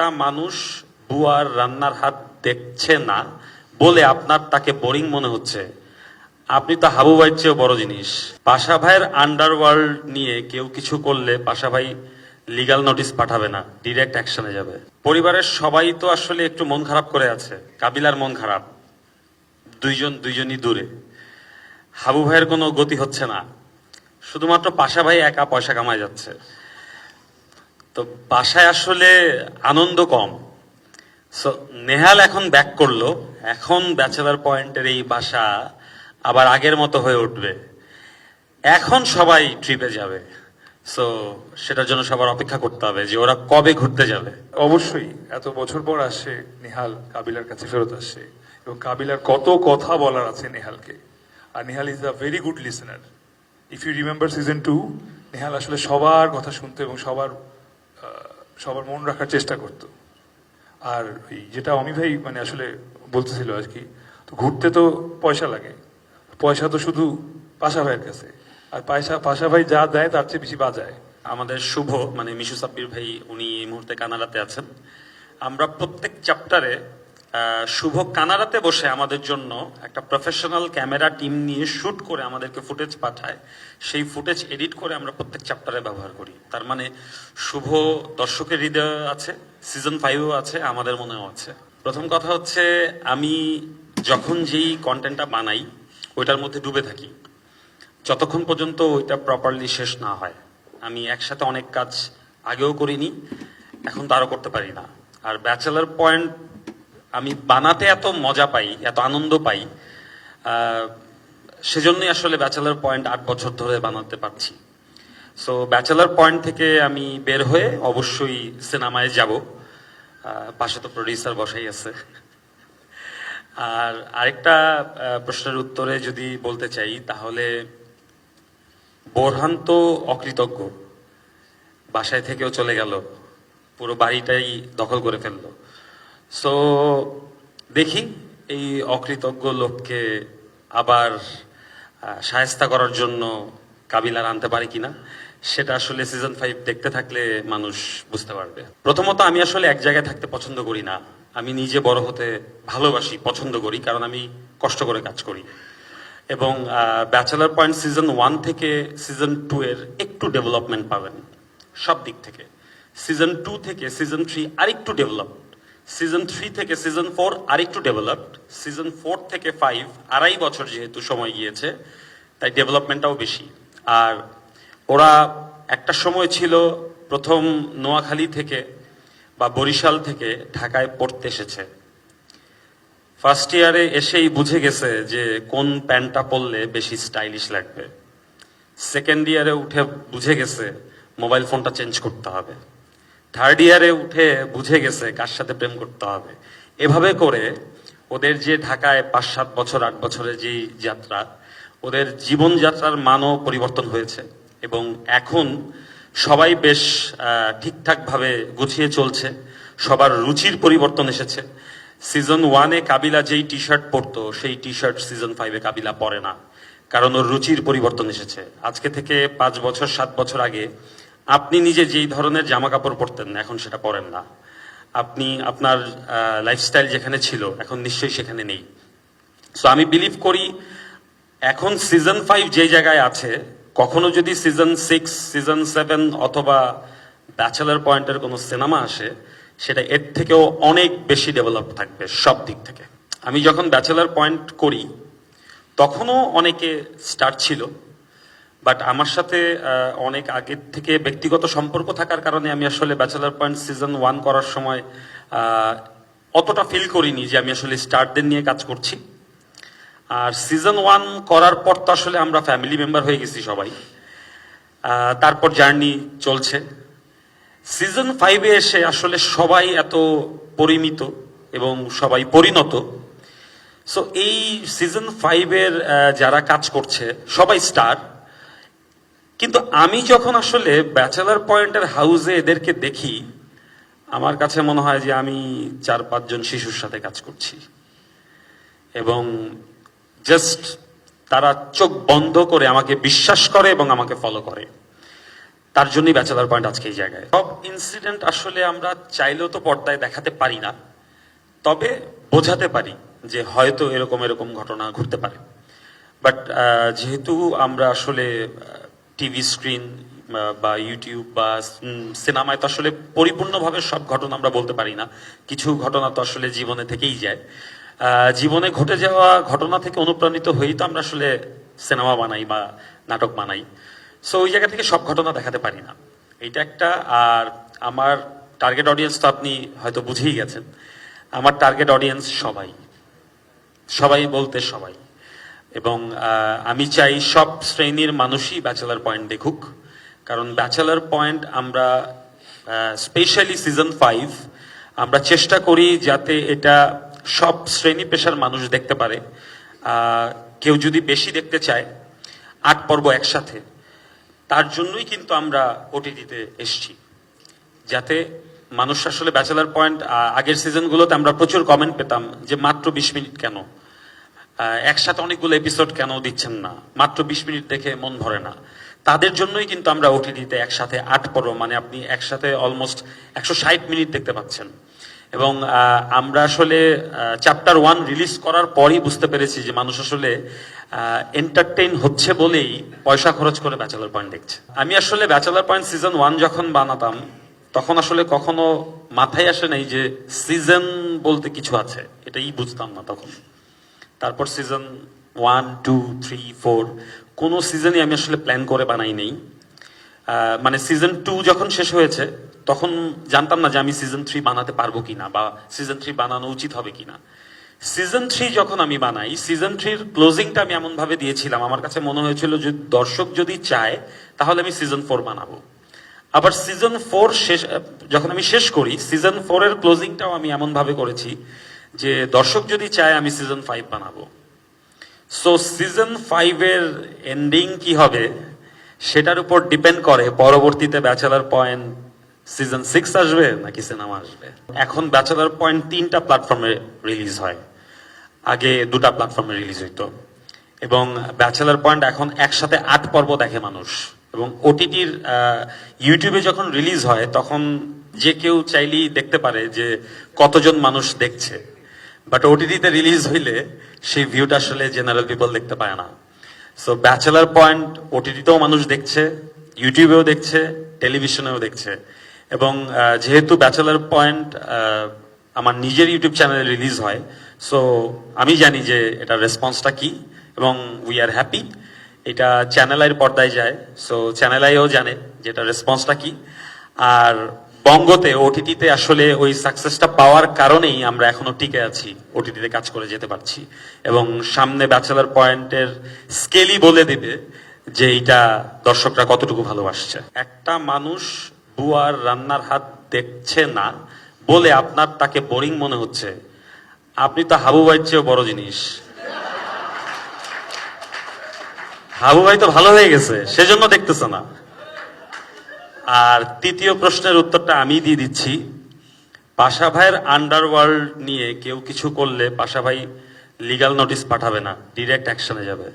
একটা মানুষ বুয়ার রান্নার হাত দেখছে না বলে আপনার তাকে বোরিং মনে হচ্ছে। আপনি তো হাবু ভাইয়ের চেয়েও বড় জিনিস। পাশা ভাইয়ের আন্ডারওয়ার্ল্ড নিয়ে কেউ কিছু করলে পাশা ভাই লিগাল নোটিশ পাঠাবে না ডিরেক্ট অ্যাকশনে যাবে। পরিবারের সবাই তো আসলে একটু মন খারাপ করে আছে, কাবিলার মন খারাপ, দুইজন দুইজনই দূরে। হাবু ভাইয়ের কোনো গতি হচ্ছে না। শুধুমাত্র পাশা ভাই একা পয়সা কামায় যাচ্ছে। তো বাসায় আসলে আনন্দ কম। সো নেহাল এখন ব্যাক করল। এখন ব্যাচেলার পয়েন্টের এই বাসা আবার আগের মতো হয়ে উঠবে। এখন সবাই ট্রিপে যাবে। সো সেটার জন্য সবার অপেক্ষা করতে হবে যে ওরা কবে ঘুরতে যাবে। অবশ্যই, এত বছর পর আসে নেহাল কাবিলার কাছে ফেরত আসে এবং কাবিলার কত কথা বলার আছে নেহালকে। আর Nehal is a very good listener if you remember season two Nehal আসলে সবার কথা শুনতো এবং সবার সবার মন রাখার চেষ্টা করতো। আর যেটা অমি ভাই মানে আসলে বলতেছিল আর কি, তো ঘুরতে তো পয়সা লাগে, পয়সা তো শুধু পাশা ভাইয়ের কাছে, আর পয়সা, পাশা ভাই যা দেয় তার চেয়ে বেশি বাজায়। আমাদের শুভ মানে মিশু সাব্বির ভাই, উনি এই মুহূর্তে কানাডাতে আছেন। আমরা প্রত্যেক চ্যাপ্টারে শুভ কানাডাতে বসে আমাদের জন্য একটা প্রফেশনাল ক্যামেরা টিম নিয়ে শুট করে আমাদেরকে ফুটেজ পাঠায়। সেই ফুটেজ এডিট করে আমরা প্রত্যেক চ্যাপ্টারে ব্যবহার করি। তার মানে শুভ দর্শকের হৃদয় আছে সিজন ফাইভও আছে, আমাদের মনেও আছে। প্রথম কথা হচ্ছে, আমি যখন যেই কন্টেন্টটা বানাই, ওইটার মধ্যে ডুবে থাকি। যতক্ষণ পর্যন্ত ওইটা প্রপারলি শেষ না হয়। আমি একসাথে অনেক কাজ আগেও করিনি, এখন তো আরও করতে পারি না। আর ব্যাচেলার পয়েন্ট আমি বানাতে এত মজা পাই, এত আনন্দ পাই সেজন্যই আসলে ব্যাচেলার পয়েন্ট আট বছর ধরে বানাতে পারছি। সো ব্যাচেলার পয়েন্ট থেকে আমি বের হয়ে অবশ্যই সিনেমায় যাব। পাশে তো প্রডিউসার বসাই আছে। আর আরেকটা প্রশ্নের উত্তরে যদি বলতে চাই, তাহলে বোরহান তো অকৃতজ্ঞ। বাসায় থেকেও চলে গেল। পুরো বাড়িটাই দখল করে ফেলল। সো দেখি এই অকৃতজ্ঞ লোককে আবার সায়স্তা করার জন্য কাবিলার আনতে পারে কিনা, সেটা আসলে সিজন ফাইভ দেখতে থাকলে মানুষ বুঝতে পারবে। প্রথমত আমি আসলে এক জায়গায় থাকতে পছন্দ করি না। আমি নিজে বড় হতে ভালোবাসি, পছন্দ করি, কারণ আমি কষ্ট করে কাজ করি। এবং ব্যাচেলার পয়েন্ট সিজন ওয়ান থেকে সিজন টু এর একটু ডেভেলপমেন্ট পাবেন, সব দিক থেকে। সিজন টু থেকে সিজন থ্রি আরেকটু ডেভেলপড সিজন থ্রি থেকে সিজন ফোর আরেকটু ডেভেলপড সিজন ফোর থেকে ফাইভ আড়াই বছর যেহেতু সময় গিয়েছে, তাই ডেভেলপমেন্টটাও বেশি। আর ওরা একটা সময় ছিল প্রথম নোয়াখালী থেকে বা বরিশাল থেকে ঢাকায় পড়তে এসেছে। ফার্স্ট ইয়ারে এসেই বুঝে গেছে যে কোন প্যান্টটা পরলে বেশি স্টাইলিশ লাগবে। সেকেন্ড ইয়ারে উঠে বুঝে গেছে মোবাইল ফোনটা চেঞ্জ করতে হবে। থার্ড ইয়ারে উঠে বুঝে গেছে কার সাথে প্রেম করতে হবে। এভাবে করে ওদের যে ঢাকায় পাঁচ সাত বছর, আট বছরের যে যাত্রা, ওদের জীবনযাত্রার মানও পরিবর্তন হয়েছে এবং এখন সবাই বেশ ঠিকঠাকভাবে গুছিয়ে চলছে, সবার রুচির পরিবর্তন এসেছে। সিজন ওয়ানে কাবিলা যেই টি শার্ট পরতো, সেই টি শার্ট সিজন ফাইভে কাবিলা পরে না, কারণ ওর রুচির পরিবর্তন এসেছে। আজকে থেকে পাঁচ বছর, সাত বছর আগে আপনি নিজে যেই ধরনের জামা কাপড় পরতেন এখন সেটা পরেন না। আপনি আপনার লাইফস্টাইল যেখানে ছিল, এখন নিশ্চয়ই সেখানে নেই। সো আমি বিলিভ করি, এখন সিজন ফাইভ যেই জায়গায় আছে, কখনো যদি সিজন সিক্স সিজন সেভেন অথবা ব্যাচেলার পয়েন্টের কোনো সিনেমা আসে, সেটা এর থেকেও অনেক বেশি ডেভেলপ থাকবে সব দিক থেকে। আমি যখন ব্যাচেলার পয়েন্ট করি, তখনও অনেকে স্টার ছিল। বাট আমার সাথে অনেক আগের থেকে ব্যক্তিগত সম্পর্ক থাকার কারণে আমি আসলে ব্যাচেলার পয়েন্ট সিজন ওয়ান করার সময় অতটা ফিল করিনি যে আমি আসলে স্টারদের নিয়ে কাজ করছি। আর সিজন ওয়ান করার পর তো আসলে আমরা ফ্যামিলি মেম্বার হয়ে গেছি সবাই। তারপর জার্নি চলছে। সিজন ফাইভে এসে আসলে সবাই এত পরিমিত এবং সবাই পরিণত। সো এই সিজন ফাইভের যারা কাজ করছে, সবাই স্টার কিন্তু আমি যখন আসলে ব্যাচেলার পয়েন্টের হাউসে এদেরকে দেখি, আমার কাছে মনে হয় যে আমি চার পাঁচজন শিশুর সাথে কাজ করছি। এবং জাস্ট তারা চোখ বন্ধ করে আমাকে বিশ্বাস করে এবং আমাকে ফলো করে। তার জন্যই ব্যাচেলার পয়েন্ট আজকে এই জায়গায়। সব ইনসিডেন্ট আসলে আমরা চাইলেও তো পর্দায় দেখাতে পারি না, তবে বোঝাতে পারি যে হয়তো এরকম এরকম ঘটনা ঘটতে পারে। বাট যেহেতু আমরা আসলে টিভি স্ক্রিন, বা ইউটিউব, বা সিনেমায় তো আসলে পরিপূর্ণভাবে সব ঘটনা আমরা বলতে পারি না। কিছু ঘটনা তো আসলে জীবনে থেকেই যায়। জীবনে ঘটে যাওয়া ঘটনা থেকে অনুপ্রাণিত হয়েই তো আমরা আসলে সিনেমা বানাই বা নাটক বানাই। সো ওই জায়গা থেকে সব ঘটনা দেখাতে পারি না। এইটা একটা, আর আমার টার্গেট অডিয়েন্স তো আপনি হয়তো বুঝেই গেছেন। আমার টার্গেট অডিয়েন্স সবাই। সবাই বলতে সবাই। এবং আমি চাই সব শ্রেণির মানুষই ব্যাচেলার পয়েন্ট দেখুক। কারণ ব্যাচেলার পয়েন্ট আমরা স্পেশালি সিজন ফাইভ, আমরা চেষ্টা করি যাতে এটা সব শ্রেণি পেশার মানুষ দেখতে পারে। কেউ যদি বেশি দেখতে চায়, আট পর্ব একসাথে, তার জন্যই কিন্তু আমরা ওটিটিতে এসছি। যাতে মানুষ আসলে ব্যাচেলার পয়েন্ট আগের সিজনগুলোতে আমরা প্রচুর কমেন্ট পেতাম যে মাত্র বিশ মিনিট কেন? একসাথে অনেকগুলো এপিসোড কেন দিচ্ছেন না? মাত্র বিশ মিনিট দেখে মন ভরে না। তাদের জন্যই কিন্তু আমরা ওটিটিতে একসাথে আট পর্ব মানে আপনি একসাথে অলমোস্ট একশো ষাট মিনিট দেখতে পাচ্ছেন। এবং আমরা আসলে চ্যাপ্টার ওয়ান রিলিজ করার পরই বুঝতে পেরেছি যে মানুষ আসলে এন্টারটেইন হচ্ছে বলেই পয়সা খরচ করে ব্যাচেলার পয়েন্ট দেখছে। আমি আসলে ব্যাচেলার পয়েন্ট সিজন ওয়ান যখন বানাতাম, তখন আসলে কখনো মাথায় আসে নাই যে সিজন বলতে কিছু আছে। এটাই বুঝতাম না তখন। তারপর season one two three four কোনো সিজনই আমি আসলে প্ল্যান করে বানাই নেই। মানে সিজন টু যখন শেষ হয়েছে, তখন জানতাম না যে আমি সিজন থ্রি বানাতে পারব কিনা বা সিজন থ্রি বানানো উচিত হবে কিনা। সিজন থ্রি যখন আমি বানাই সিজন থ্রির ক্লোজিংটা আমি এমনভাবে দিয়েছিলাম, আমার কাছে মনে হয়েছিল যে দর্শক যদি চায়, তাহলে আমি সিজন ফোর বানাবো। আবার সিজন ফোর শেষ, যখন আমি শেষ করি সিজন ফোরের ক্লোজিংটাও আমি এমনভাবে করেছি যে দর্শক যদি চায়, আমি সিজন ফাইভ বানাবো। সো সিজন ফাইভের এন্ডিং কি হবে, সেটার উপর ডিপেন্ড করে পরবর্তীতে ব্যাচেলার পয়েন্ট সিজন সিক্স আসবে নাকি সিনেমা আসবে। এখন ব্যাচেলার পয়েন্ট তিনটা প্ল্যাটফর্মে রিলিজ হয়। আগে দুটা প্ল্যাটফর্মে রিলিজ হইতো। এবং ব্যাচেলার পয়েন্ট এখন একসাথে আট পর্ব দেখে মানুষ। এবং ওটিটির ইউটিউবে যখন রিলিজ হয়, তখন যে কেউ চাইলেই দেখতে পারে যে কতজন মানুষ দেখছে। বাট ওটিটিতে রিলিজ হইলে সেই ভিউটা আসলে জেনারেল পিপল দেখতে পায় না। সো ব্যাচেলার পয়েন্ট ওটিটিতেও মানুষ দেখছে ইউটিউবেও দেখছে টেলিভিশনেও দেখছে। এবং যেহেতু ব্যাচেলার পয়েন্ট আমার নিজের ইউটিউব চ্যানেলে রিলিজ হয় সো আমি জানি যে এটার রেসপন্সটা কি, এবং উই আর হ্যাপি এটা চ্যানেল আইয়ের পর্দায় যায় সো চ্যানেল আইও জানে যে এটার রেসপন্সটা কি। আর বঙ্গতে ওটিটিতে আসলে ওই সাকসেসটা পাওয়ার কারণেই আমরা এখনও টিকে আছি, ওটিটিতে কাজ করে যেতে পারছি। এবং সামনে ব্যাচেলার পয়েন্টের স্কেলই বলে দিবে যে এইটা দর্শকরা কতটুকু ভালোবাসছে। একটা মানুষ বুয়ার রান্নার হাত দেখছে না বলে আপনার তাকে বোরিং মনে হচ্ছে। আপনি তো হাবু ভাইয়ের চেয়েও বড় জিনিস। হাবু ভাই তো ভালো হয়ে গেছে, সেজন্য দেখতেছে না। আর তৃতীয় প্রশ্নের উত্তরটা আমি দিয়ে দিচ্ছি। পাশা ভাইয়ের আন্ডারওয়ার্ল্ড নিয়ে কেউ কিছু করলে পাশা ভাই লিগাল নোটিশ পাঠাবে না ডিরেক্ট অ্যাকশনে যাবে।